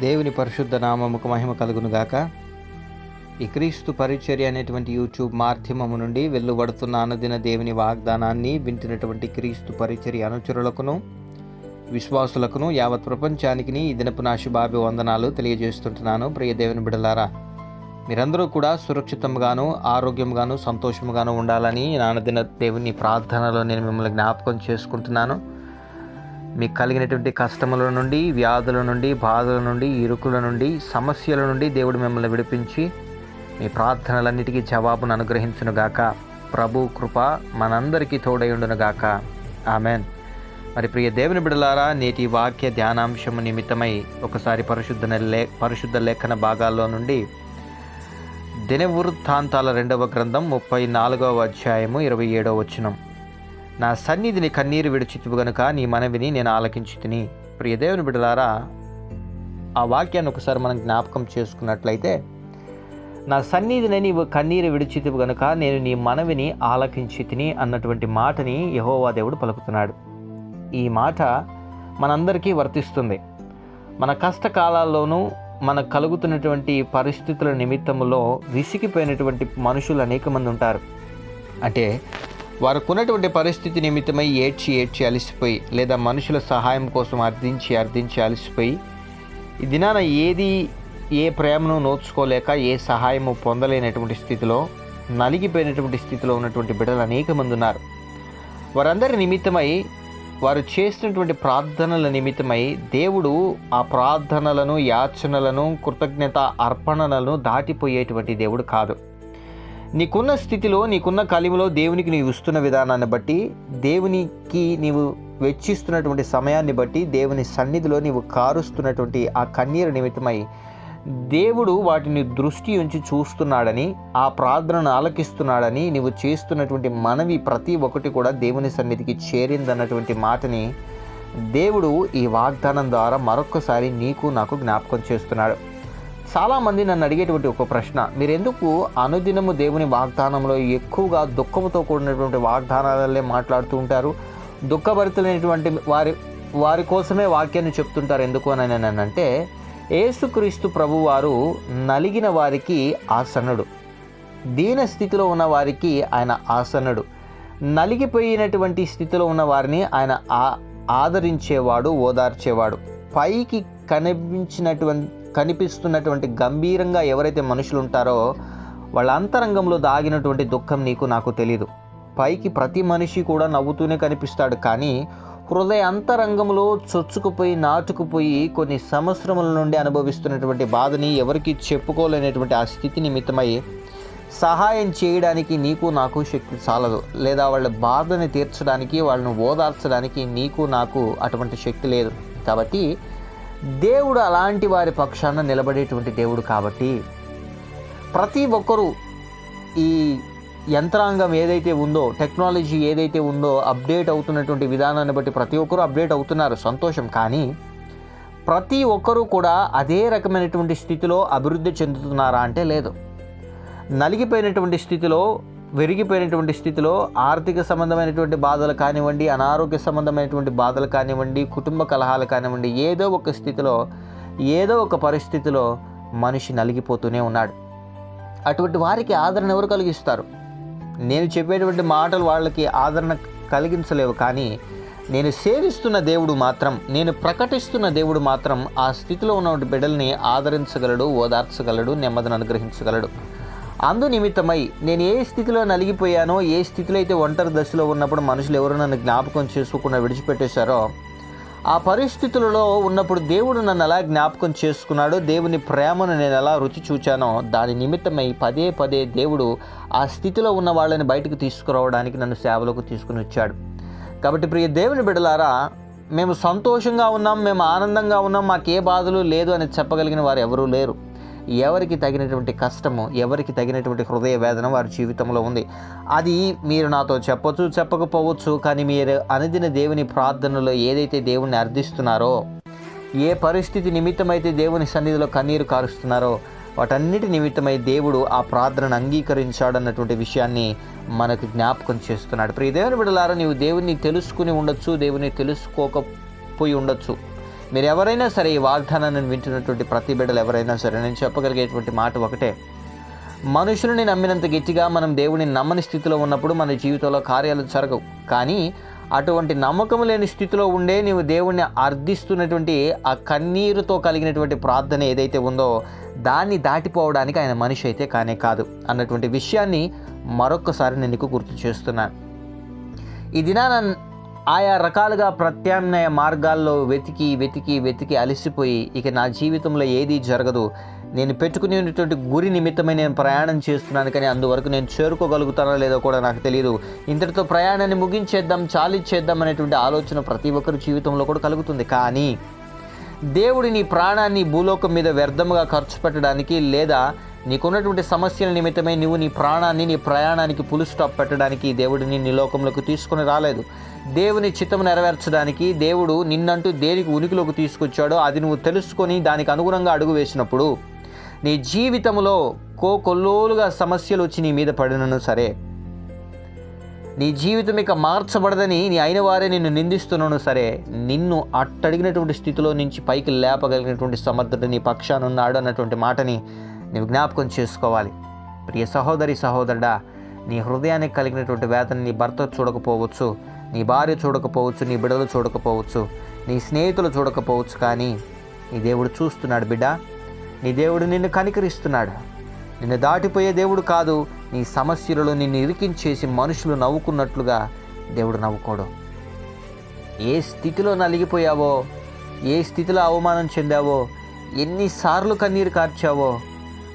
దేవుని పరిశుద్ధ నామముకు మహిమ కలుగును గాక. ఈ క్రీస్తు పరిచర్య అనేటువంటి యూట్యూబ్ మాధ్యమము నుండి వెలువడుతున్న అనుదిన దేవుని వాగ్దానాన్ని వింటున్నటువంటి క్రీస్తు పరిచర్య అనుచరులకును విశ్వాసులకును యావత్ ప్రపంచానికి ఈ దినపు నా శుభాభి వందనాలు తెలియజేస్తుంటున్నాను. ప్రియ దేవుని బిడలారా మీరందరూ కూడా సురక్షితంగాను ఆరోగ్యంగాను సంతోషంగాను ఉండాలని నానదిన దేవుని ప్రార్థనలో నేను మిమ్మల్ని జ్ఞాపకం చేసుకుంటున్నాను. మీకు కలిగినటువంటి కష్టముల నుండి వ్యాధుల నుండి బాధల నుండి ఇరుకుల నుండి సమస్యల నుండి దేవుడు మిమ్మల్ని విడిపించి మీ ప్రార్థనలన్నిటికీ జవాబును అనుగ్రహించునుగాక ప్రభు కృప మనందరికీ తోడయుండునుగాక ఆమెన్. మరి ప్రియ దేవుని బిడలారా నేటి వాక్య ధ్యానాంశము నిమిత్తమై ఒకసారి పరిశుద్ధ లే పరిశుద్ధ లేఖన భాగాల్లో నుండి దినవృత్తాంతాల రెండవ గ్రంథం ముప్పై నాలుగవ అధ్యాయము ఇరవై ఏడవ వచనం. నా సన్నిధిని కన్నీరు విడిచితువు గనుక నీ మనవిని నేను ఆలకించి తిని ప్రియ దేవుని బిడలారా ఆ వాక్యాన్ని ఒకసారి మనం జ్ఞాపకం చేసుకున్నట్లయితే నా సన్నిధిని నీవు కన్నీరు విడిచితివు గనుక నేను నీ మనవిని ఆలకించి తిని అన్నటువంటి మాటని యహోవా దేవుడు పలుకుతున్నాడు. ఈ మాట మనందరికీ వర్తిస్తుంది. మన కష్టకాలాల్లోనూ మనకు కలుగుతున్నటువంటి పరిస్థితుల నిమిత్తంలో విసిగిపోయినటువంటి మనుషులు అనేక మంది ఉంటారు. అంటే వారికున్నటువంటి పరిస్థితి నిమిత్తమై ఏడ్చి ఏడ్చి అలసిపోయి లేదా మనుషుల సహాయం కోసం అర్థించి అర్థించి అలసిపోయి ఈ దినాన ఏది ఏ ప్రేమను నోచుకోలేక ఏ సహాయము పొందలేనటువంటి స్థితిలో నలిగిపోయినటువంటి స్థితిలో ఉన్నటువంటి బిడ్డలు అనేక మంది ఉన్నారు. వారందరి నిమిత్తమై వారు చేసినటువంటి ప్రార్థనల నిమిత్తమై దేవుడు ఆ ప్రార్థనలను యాచనలను కృతజ్ఞత అర్పణలను దాటిపోయేటువంటి దేవుడు కాదు. నీకున్న స్థితిలో నీకున్న కలిమిలో దేవునికి నీవు ఇస్తున్న విధానాన్ని బట్టి దేవునికి నీవు వెచ్చిస్తున్నటువంటి సమయాన్ని బట్టి దేవుని సన్నిధిలో నీవు కారుస్తున్నటువంటి ఆ కన్నీరు నిమిత్తమై దేవుడు వాటిని దృష్టి ఉంచి చూస్తున్నాడని ఆ ప్రార్థనను ఆలకిస్తున్నాడని నీవు చేస్తున్నటువంటి మనవి ప్రతి ఒక్కటి కూడా దేవుని సన్నిధికి చేరిందన్నటువంటి మాటని దేవుడు ఈ వాగ్దానం ద్వారా మరొక్కసారి నీకు నాకు జ్ఞాపకం చేస్తున్నాడు. చాలామంది నన్ను అడిగేటువంటి ఒక ప్రశ్న మీరు ఎందుకు అనుదినము దేవుని వాగ్దానంలో ఎక్కువగా దుఃఖంతో కూడినటువంటి వాగ్దానాలే మాట్లాడుతూ ఉంటారు? దుఃఖభరితులైనటువంటి వారి వారి కోసమే వాక్యాన్ని చెప్తుంటారు ఎందుకు అని నేను అంటే ఏసుక్రీస్తు ప్రభువారు నలిగిన వారికి ఆసనుడు దీన స్థితిలో ఉన్న వారికి ఆయన ఆసనుడు నలిగిపోయినటువంటి స్థితిలో ఉన్న వారిని ఆయన ఆ ఆదరించేవాడు ఓదార్చేవాడు పైకి కనిపించినటువంటి కనిపిస్తున్నటువంటి గంభీరంగా ఎవరైతే మనుషులు ఉంటారో వాళ్ళ అంతరంగంలో దాగినటువంటి దుఃఖం నీకు నాకు తెలీదు. పైకి ప్రతి మనిషి కూడా నవ్వుతూనే కనిపిస్తాడు కానీ హృదయ అంతరంగంలో చొచ్చుకుపోయి నాటుకుపోయి కొన్ని సంవత్సరముల నుండి అనుభవిస్తున్నటువంటి బాధని ఎవరికి చెప్పుకోలేనటువంటి ఆ స్థితి నిమిత్తమై సహాయం చేయడానికి నీకు నాకు శక్తి చాలదు. లేదా వాళ్ళ బాధని తీర్చడానికి వాళ్ళను ఓదార్చడానికి నీకు నాకు అటువంటి శక్తి లేదు. కాబట్టి దేవుడు అలాంటి వారి పక్షాన నిలబడేటువంటి దేవుడు కాబట్టి ప్రతి ఒక్కరూ ఈ యంత్రాంగం ఏదైతే ఉందో టెక్నాలజీ ఏదైతే ఉందో అప్డేట్ అవుతున్నటువంటి విధానాన్ని బట్టి ప్రతి ఒక్కరూ అప్డేట్ అవుతున్నారు. సంతోషం. కానీ ప్రతి ఒక్కరూ కూడా అదే రకమైనటువంటి స్థితిలో అభివృద్ధి చెందుతున్నారా అంటే లేదు. నలిగిపోయినటువంటి స్థితిలో విరిగిపోయినటువంటి స్థితిలో ఆర్థిక సంబంధమైనటువంటి బాధలు కానివ్వండి అనారోగ్య సంబంధమైనటువంటి బాధలు కానివ్వండి కుటుంబ కలహాలు కానివ్వండి ఏదో ఒక స్థితిలో ఏదో ఒక పరిస్థితిలో మనిషి నలిగిపోతూనే ఉన్నాడు. అటువంటి వారికి ఆదరణ ఎవరు కలిగిస్తారు? నేను చెప్పేటువంటి మాటలు వాళ్ళకి ఆదరణ కలిగించలేవు కానీ నేను సేవిస్తున్న దేవుడు మాత్రం నేను ప్రకటిస్తున్న దేవుడు మాత్రం ఆ స్థితిలో ఉన్న బిడ్డల్ని ఆదరించగలడు ఓదార్చగలడు నెమ్మదిని అనుగ్రహించగలడు. అందు నిమిత్తమై నేను ఏ స్థితిలో నలిగిపోయానో ఏ స్థితిలో అయితే ఒంటరి దశలో ఉన్నప్పుడు మనుషులు ఎవరు నన్ను జ్ఞాపకం చేసుకోకుండా విడిచిపెట్టేశారో ఆ పరిస్థితులలో ఉన్నప్పుడు దేవుడు నన్ను ఎలా జ్ఞాపకం చేసుకున్నాడో దేవుని ప్రేమను నేను ఎలా రుచి చూచానో దాని నిమిత్తమై పదే పదే దేవుడు ఆ స్థితిలో ఉన్న వాళ్ళని బయటకు తీసుకురావడానికి నన్ను సేవలోకి తీసుకుని వచ్చాడు. కాబట్టి ప్రియ దేవుని బిడలారా మేము సంతోషంగా ఉన్నాం మేము ఆనందంగా ఉన్నాం మాకే బాధలు లేదు అని చెప్పగలిగిన వారు ఎవరూ లేరు. ఎవరికి తగినటువంటి కష్టము ఎవరికి తగినటువంటి హృదయ వేదన వారి జీవితంలో ఉంది. అది మీరు నాతో చెప్పొచ్చు చెప్పకపోవచ్చు కానీ మీరు అనుదిన దేవుని ప్రార్థనలో ఏదైతే దేవుణ్ణి అర్థిస్తున్నారో ఏ పరిస్థితి నిమిత్తమైతే దేవుని సన్నిధిలో కన్నీరు కారుస్తున్నారో వాటన్నిటి నిమిత్తమై దేవుడు ఆ ప్రార్థనను అంగీకరించాడన్నటువంటి విషయాన్ని మనకు జ్ఞాపకం చేస్తున్నాడు. ప్రియ దేవుని బిడలారా నీవు దేవుణ్ణి తెలుసుకుని ఉండొచ్చు దేవుని తెలుసుకోకపోయి ఉండొచ్చు. మీరు ఎవరైనా సరే ఈ వాగ్దానాన్ని వింటున్నటువంటి ప్రతి బిడ్డలు ఎవరైనా సరే నేను చెప్పగలిగేటువంటి మాట ఒకటే. మనుషులని నమ్మినంత గట్టిగా మనం దేవుని నమ్మని స్థితిలో ఉన్నప్పుడు మన జీవితంలో కార్యాలు జరగవు. కానీ అటువంటి నమ్మకం లేని స్థితిలో ఉండే నీవు దేవుణ్ణి అర్థిస్తున్నటువంటి ఆ కన్నీరుతో కలిగినటువంటి ప్రార్థన ఏదైతే ఉందో దాన్ని దాటిపోవడానికి ఆయన మనిషి అయితే కానే కాదు అన్నటువంటి విషయాన్ని మరొక్కసారి నేను నీకు గుర్తు చేస్తున్నాను. ఈ దినాన ఆయా రకాలుగా ప్రత్యామ్నాయ మార్గాల్లో వెతికి వెతికి వెతికి అలసిపోయి ఇక నా జీవితంలో ఏది జరగదు. నేను పెట్టుకునేటువంటి గురి నిమిత్తమై నేను ప్రయాణం చేస్తున్నాను కానీ అందువరకు నేను చేరుకోగలుగుతానో లేదో కూడా నాకు తెలియదు ఇంతటితో ప్రయాణాన్ని ముగించేద్దాం చాలిచ్చేద్దాం అనేటువంటి ఆలోచన ప్రతి ఒక్కరి జీవితంలో కూడా కలుగుతుంది. కానీ దేవుడి నీ ప్రాణాన్ని భూలోకం మీద వ్యర్థముగా ఖర్చు పెట్టడానికి లేదా నీకున్నటువంటి సమస్యల నిమిత్తమై నువ్వు నీ ప్రాణాన్ని నీ ప్రయాణానికి పులు స్టాప్ పెట్టడానికి దేవుడిని నీ లోకంలోకి తీసుకుని రాలేదు. దేవుని చిత్తం నెరవేర్చడానికి దేవుడు నిన్నంటూ దేనికి ఉనికిలోకి తీసుకొచ్చాడో అది నువ్వు తెలుసుకొని దానికి అనుగుణంగా అడుగు వేసినప్పుడు నీ జీవితంలో కోకొల్లోలుగా సమస్యలు వచ్చి నీ మీద పడినను సరే. నీ జీవితం ఇక మార్చబడదని నీ అయిన వారే నిన్ను నిందిస్తున్నాను సరే. నిన్ను అట్టడిగినటువంటి స్థితిలో నుంచి పైకి లేపగలిగినటువంటి సమర్థుడు నీ పక్షానున్నాడు అన్నటువంటి మాటని నీవు జ్ఞాపకం చేసుకోవాలి. ప్రియ సహోదరి సహోదరుడా నీ హృదయానికి కలిగినటువంటి వేదన నీ భర్త చూడకపోవచ్చు. నీ భార్య చూడకపోవచ్చు నీ బిడలు చూడకపోవచ్చు నీ స్నేహితులు చూడకపోవచ్చు కానీ నీ దేవుడు చూస్తున్నాడు బిడ్డ. నీ దేవుడు నిన్ను కనికరిస్తున్నాడు. నిన్ను దాటిపోయే దేవుడు కాదు నీ సమస్యలలో నిన్ను ఇరికించేసి మనుషులు నవ్వుకున్నట్లుగా దేవుడు నవ్వుకోడు. ఏ స్థితిలో నలిగిపోయావో ఏ స్థితిలో అవమానం చెందావో ఎన్నిసార్లు కన్నీరు కార్చావో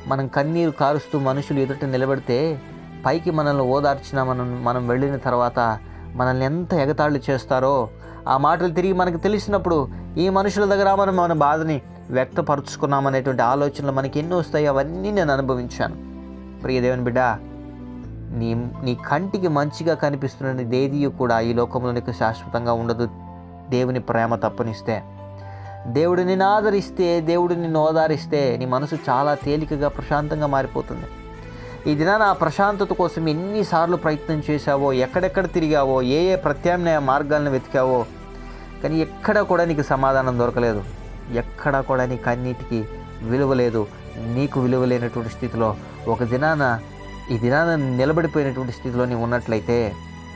మనం కన్నీరు కారుస్తూ మనుషులు ఎదుట నిలబడితే పైకి మనల్ని ఓదార్చిన మనం మనం వెళ్ళిన తర్వాత మనల్ని ఎంత ఎగతాళి చేస్తారో ఆ మాటలు తిరిగి మనకు తెలిసినప్పుడు ఈ మనుషుల దగ్గర మనం మన బాధని వ్యక్తపరుచుకున్నామనేటువంటి ఆలోచనలు మనకి ఎన్నో వస్తాయి అవన్నీ నేను అనుభవించాను. ప్రియ దేవుని బిడ్డ నీ నీ కంటికి మంచిగా కనిపిస్తున్న దేదీ కూడా ఈ లోకంలో నీకు శాశ్వతంగా ఉండదు. దేవుని ప్రేమ తప్పనిస్తే. దేవుడు నిన్ను ఆదరిస్తే దేవుడు నిన్ను ఓదారిస్తే నీ మనసు చాలా తేలికగా ప్రశాంతంగా మారిపోతుంది. ఈ దినాన ఆ ప్రశాంతత కోసం ఎన్నిసార్లు ప్రయత్నం చేశావో ఎక్కడెక్కడ తిరిగావో ఏ ఏ ప్రత్యామ్నాయ మార్గాలను వెతికావో కానీ ఎక్కడ కూడా నీకు సమాధానం దొరకలేదు. ఎక్కడ కూడా నీకు అన్నిటికీ విలువ లేదు. నీకు విలువ లేనటువంటి స్థితిలో ఒక దినాన ఈ దినాన నిలబడిపోయినటువంటి స్థితిలో నీవు ఉన్నట్లయితే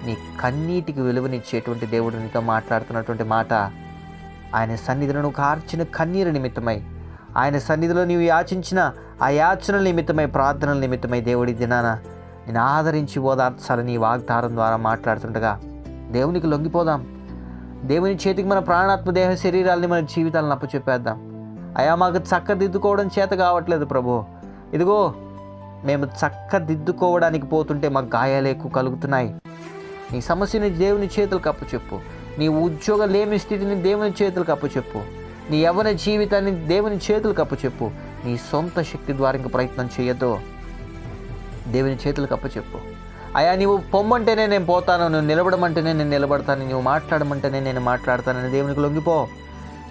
నీ కన్నీటికి విలువనిచ్చేటువంటి దేవుడు నీతో మాట్లాడుతున్నటువంటి మాట ఆయన సన్నిధిలో నువ్వు కార్చిన కన్నీరు నిమిత్తమై ఆయన సన్నిధిలో నీవు యాచించిన ఆ యాచనల నిమిత్తమై ప్రార్థనల నిమిత్తమై దేవుడి దినాన నేను ఆదరించి ఓదార్చాలని ఈ వాగ్దారం ద్వారా మాట్లాడుతుండగా దేవునికి లొంగిపోదాం. దేవుని చేతికి మన ప్రాణాత్మ దేహ శరీరాలని మన జీవితాలను అప్పచెప్పేద్దాం. అయా మాకు చక్కదిద్దుకోవడం చేత కావట్లేదు ప్రభు. ఇదిగో మేము చక్కదిద్దుకోవడానికి పోతుంటే మాకు గాయాలు ఎక్కువ కలుగుతున్నాయి. నీ సమస్యని దేవుని చేతులకు అప్పచెప్పు. నీ ఉద్యోగం లేని స్థితిని దేవుని చేతులకు అప్పచెప్పు. నీ యవన జీవితాన్ని దేవుని చేతులకు అప్పచెప్పు. నీ సొంత శక్తి ద్వారా ఇంక ప్రయత్నం చేయొద్దు. దేవుని చేతులకు అప్పచెప్పు అయా నీవు పొమ్మంటేనే నేను పోతాను నువ్వు నిలబడమంటేనే నేను నిలబడతాను నువ్వు మాట్లాడమంటేనే నేను మాట్లాడతానని దేవునికి లొంగిపో.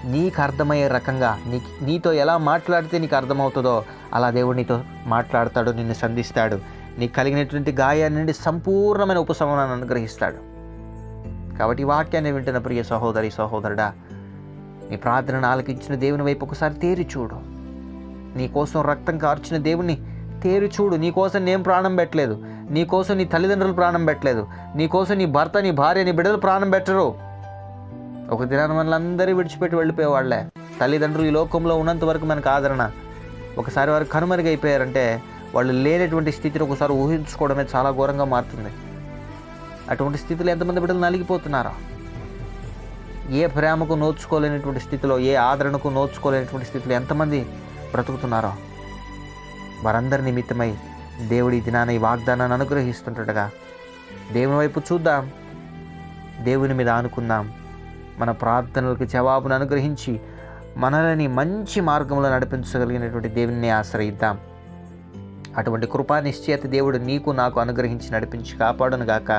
నీకు అర్థమయ్యే రకంగా నీ నీతో ఎలా మాట్లాడితే నీకు అర్థమవుతుందో అలా దేవుడు నీతో మాట్లాడతాడు నిన్ను సంధిస్తాడు. నీకు కలిగినటువంటి గాయాన్ని నుండి సంపూర్ణమైన ఉపశమనాన్ని అనుగ్రహిస్తాడు. కాబట్టి వాక్యాన్ని వింటున్న ప్రియ సహోదరి సహోదరుడా నీ ప్రార్థనను ఆలకించిన దేవుని వైపు ఒకసారి తేరి చూడు. నీకోసం రక్తం కార్చిన దేవుని తేరు చూడు. నీకోసం నేను ప్రాణం పెట్టలేదు. నీకోసం నీ తల్లిదండ్రులు ప్రాణం పెట్టలేదు. నీకోసం నీ భర్త నీ భార్య నీ బిడ్డలు ప్రాణం పెట్టరు. ఒక దినాన్ని మనల్ని అందరూ విడిచిపెట్టి వెళ్ళిపోయేవాళ్ళే. తల్లిదండ్రులు ఈ లోకంలో ఉన్నంత వరకు మనకు ఆదరణ. ఒకసారి వారు కనుమరుగైపోయారంటే వాళ్ళు లేనటువంటి స్థితిని ఒకసారి ఊహించుకోవడమే చాలా ఘోరంగా మారుతుంది. అటువంటి స్థితిలో ఎంతమంది బిడ్డలు నలిగిపోతున్నారా? ఏ ప్రేమకు నోచుకోలేనటువంటి స్థితిలో ఏ ఆదరణకు నోచుకోలేనటువంటి స్థితిలో ఎంతమంది బ్రతుకుతున్నారో? వారందరి నిమిత్తమై దేవుడి దినాన ఈ వాగ్దానాన్ని అనుగ్రహిస్తుంటగా దేవుని వైపు చూద్దాం. దేవుని మీద ఆనుకుందాం. మన ప్రార్థనలకు జవాబును అనుగ్రహించి మనల్ని మంచి మార్గంలో నడిపించగలిగినటువంటి దేవుని ఆశ్రయిద్దాం. అటువంటి కృపా నిశ్చయత దేవుడు నీకు నాకు అనుగ్రహించి నడిపించి కాపాడును గాక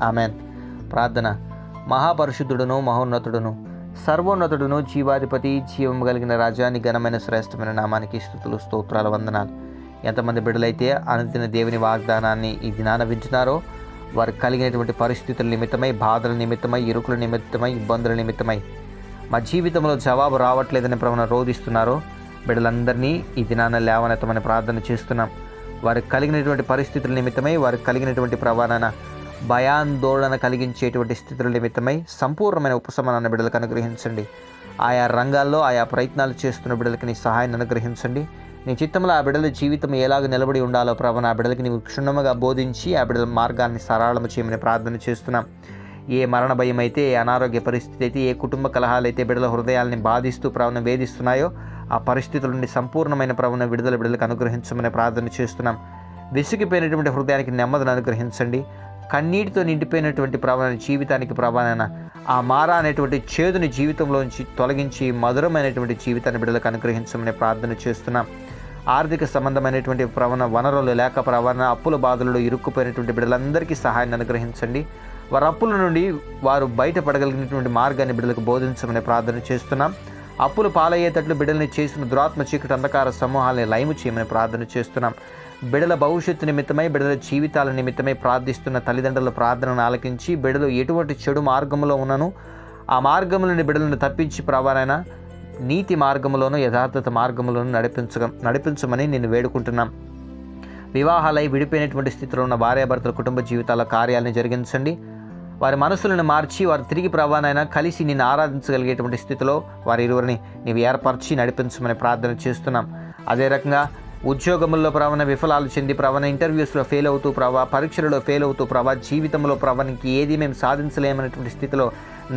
ఆమెన్. ప్రార్థన. మహాపరిశుద్ధుడును మహోన్నతుడును. సర్వోన్నతుడును జీవాధిపతి జీవం కలిగిన రాజాని ఘనమైన శ్రేష్టమైన నామానికి స్థుతులు స్తోత్రాల వందనాలు. ఎంతమంది బిడ్డలైతే అనుదిన దేవుని వాగ్దానాన్ని ఈ దినాన వింటున్నారో వారు కలిగినటువంటి పరిస్థితుల నిమిత్తమై బాధల నిమిత్తమై ఇరుకుల నిమిత్తమై ఇబ్బందుల నిమిత్తమై మా జీవితంలో జవాబు రావట్లేదని ప్రవణ రోధిస్తున్నారో బిడ్డలందరినీ ఈ దినాన లేవనెత్తమని ప్రార్థన చేస్తున్నాం. వారికి కలిగినటువంటి పరిస్థితుల నిమిత్తమై వారికి కలిగినటువంటి ప్రవాణన భయాందోళన కలిగించేటువంటి స్థితుల నిమిత్తమై సంపూర్ణమైన ఉపశమనాన్ని బిడ్డలకు అనుగ్రహించండి. ఆయా రంగాల్లో ఆయా ప్రయత్నాలు చేస్తున్న బిడ్డలకి నీ సహాయాన్ని అనుగ్రహించండి. నీ చిత్తంలో ఆ బిడ్డల జీవితం ఎలాగ నిలబడి ఉండాలో ప్రభు ఆ బిడ్డలకి నీవు క్షుణ్ణముగా బోధించి ఆ బిడ్డల మార్గాన్ని సరళము చేయమని ప్రార్థన చేస్తున్నాం. ఏ మరణ భయం అయితే ఏ అనారోగ్య పరిస్థితి అయితే ఏ కుటుంబ కలహాలు అయితే బిడ్డల హృదయాల్ని బాధిస్తూ ప్రవణ వేధిస్తున్నాయో ఆ పరిస్థితుల నుండి సంపూర్ణమైన ప్రవణ విడుదల బిడ్డలకు అనుగ్రహించమని ప్రార్థన చేస్తున్నాం. విసిగిపోయినటువంటి హృదయానికి నెమ్మదిని అనుగ్రహించండి. కన్నీటితో నిండిపోయినటువంటి ప్రవణ జీవితానికి ప్రవణ ఆ మారా అనేటువంటి చేదుని జీవితంలోంచి తొలగించి మధురమైనటువంటి జీవితాన్ని బిడ్డలకు అనుగ్రహించమని ప్రార్థన చేస్తున్నాం. ఆర్థిక సంబంధమైనటువంటి ప్రవణ వనరులు లేక ప్రవణ అప్పుల బాధలలో ఇరుక్కుపోయినటువంటి బిడ్డలందరికీ సహాయాన్ని అనుగ్రహించండి. వారి అప్పుల నుండి వారు బయటపడగలిగినటువంటి మార్గాన్ని బిడ్డలకు బోధించమని ప్రార్థన చేస్తున్నాం. అప్పులు పాలయ్యేటట్లు బిడ్డల్ని చేసిన దురాత్మ చీకటి అంధకార సమూహాలని లయము చేయమని ప్రార్థన చేస్తున్నాం. బిడల భవిష్యత్తు నిమిత్తమై బిడల జీవితాల నిమిత్తమై ప్రార్థిస్తున్న తల్లిదండ్రుల ప్రార్థనను ఆలకించి బిడలు ఎటువంటి చెడు మార్గంలో ఉన్నను ఆ మార్గములను బిడలను తప్పించి ప్రవారైన నీతి మార్గంలోనూ యథార్థత మార్గంలోనూ నడిపించ నడిపించమని నేను వేడుకుంటున్నాం. వివాహాలై విడిపోయినటువంటి స్థితిలో ఉన్న భార్యాభర్తల కుటుంబ జీవితాల కార్యాలను జరిగించండి. వారి మనసులను మార్చి వారు తిరిగి ప్రవాణైనా కలిసి నిన్ను ఆరాధించగలిగేటువంటి స్థితిలో వారి ఇరువురిని నీవు ఏర్పరిచి నడిపించమని ప్రార్థన చేస్తున్నాం. అదే రకంగా ఉద్యోగముల్లో ప్రవణ విఫలాలు చెంది ప్రవణ ఇంటర్వ్యూస్లో ఫెయిల్ అవుతూ ప్రభా పరీక్షలలో ఫెయిల్ అవుతూ ప్రభా జీవితంలో ప్రవణకి ఏది మేము సాధించలేమనేటువంటి స్థితిలో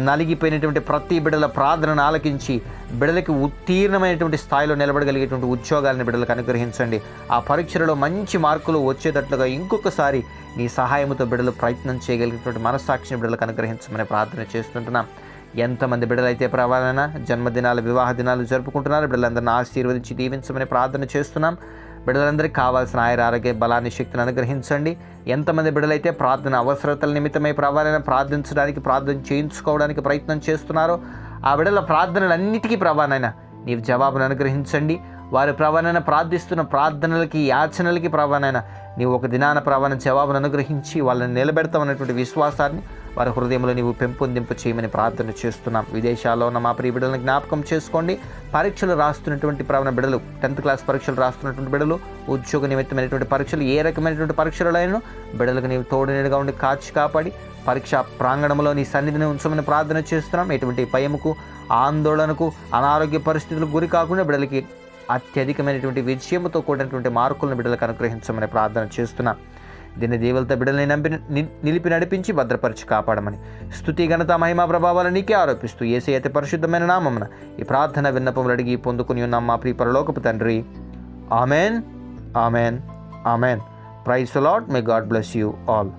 నలిగిపోయినటువంటి ప్రతి బిడల ప్రార్థనను ఆలకించి బిడలకి ఉత్తీర్ణమైనటువంటి స్థాయిలో నిలబడగలిగేటువంటి ఉద్యోగాలను బిడలకు అనుగ్రహించండి. ఆ పరీక్షలలో మంచి మార్కులు వచ్చేటట్లుగా ఇంకొకసారి నీ సహాయంతో బిడలు ప్రయత్నం చేయగలిగినటువంటి మనస్సాక్షిని బిడలకు అనుగ్రహించమని ప్రార్థన చేస్తుంటున్నాం. ఎంతమంది బిడ్డలైతే ప్రవాదన జన్మదినాలు వివాహ దినాలు జరుపుకుంటున్నారు బిడ్డలందరిని ఆశీర్వదించి దీవించమని ప్రార్థన చేస్తున్నాం. బిడ్డలందరికీ కావాల్సిన ఆయుర ఆరోగ్య బలాన్ని శక్తిని అనుగ్రహించండి. ఎంతమంది బిడ్డలైతే ప్రార్థన అవసరతల నిమిత్తమై ప్రవాదన ప్రార్థించడానికి ప్రార్థన చేయించుకోవడానికి ప్రయత్నం చేస్తున్నారో ఆ బిడ్డల ప్రార్థనలన్నిటికీ ప్రభానైనా నీవు జవాబును అనుగ్రహించండి. వారి ప్రవణన ప్రార్థిస్తున్న ప్రార్థనలకి యాచనలకి ప్రవణన నీవు ఒక దినాన ప్రవణ జవాబును అనుగ్రహించి వాళ్ళని నిలబెడతామన్నటువంటి విశ్వాసాన్ని వారి హృదయంలో నీవు పెంపొందింపు చేయమని ప్రార్థన చేస్తున్నాం. విదేశాల్లో ఉన్న మా ప్రియ బిడ్డలను జ్ఞాపకం చేసుకోండి. పరీక్షలు రాస్తున్నటువంటి ప్రవణ బిడ్డలు టెన్త్ క్లాస్ పరీక్షలు రాస్తున్నటువంటి బిడ్డలు ఉద్యోగ నిమిత్తమైనటువంటి పరీక్షలు ఏ రకమైనటువంటి పరీక్షలైనా బిడ్డలకు నీవు తోడునీడుగా ఉండి కాచి కాపాడి పరీక్ష ప్రాంగణంలో నీ సన్నిధిని ఉంచమని ప్రార్థన చేస్తున్నాం. ఎటువంటి భయముకు ఆందోళనకు అనారోగ్య పరిస్థితులకు గురి కాకుండా బిడ్డలకి అత్యధికమైనటువంటి విజయముతో కూడినటువంటి మార్కులను బిడ్డలకు అనుగ్రహించమని ప్రార్థన చేస్తున్నాం. దీన్ని దేవులతో బిడ్డల్ని నంపి ని- నిలిపి నడిపించి భద్రపరిచి కాపాడమని స్థుతి ఘనత మహిమా ప్రభావాలు నీకే ఆరోపిస్తూ ఏసే అతి పరిశుద్ధమైన నామమున ఈ ప్రార్థన విన్నపములు అడిగి పొందుకుని ఉన్నాం మా ప్రియ పరలోకపు తండ్రి. Amen. Amen. Amen. Praise Lord may God bless you all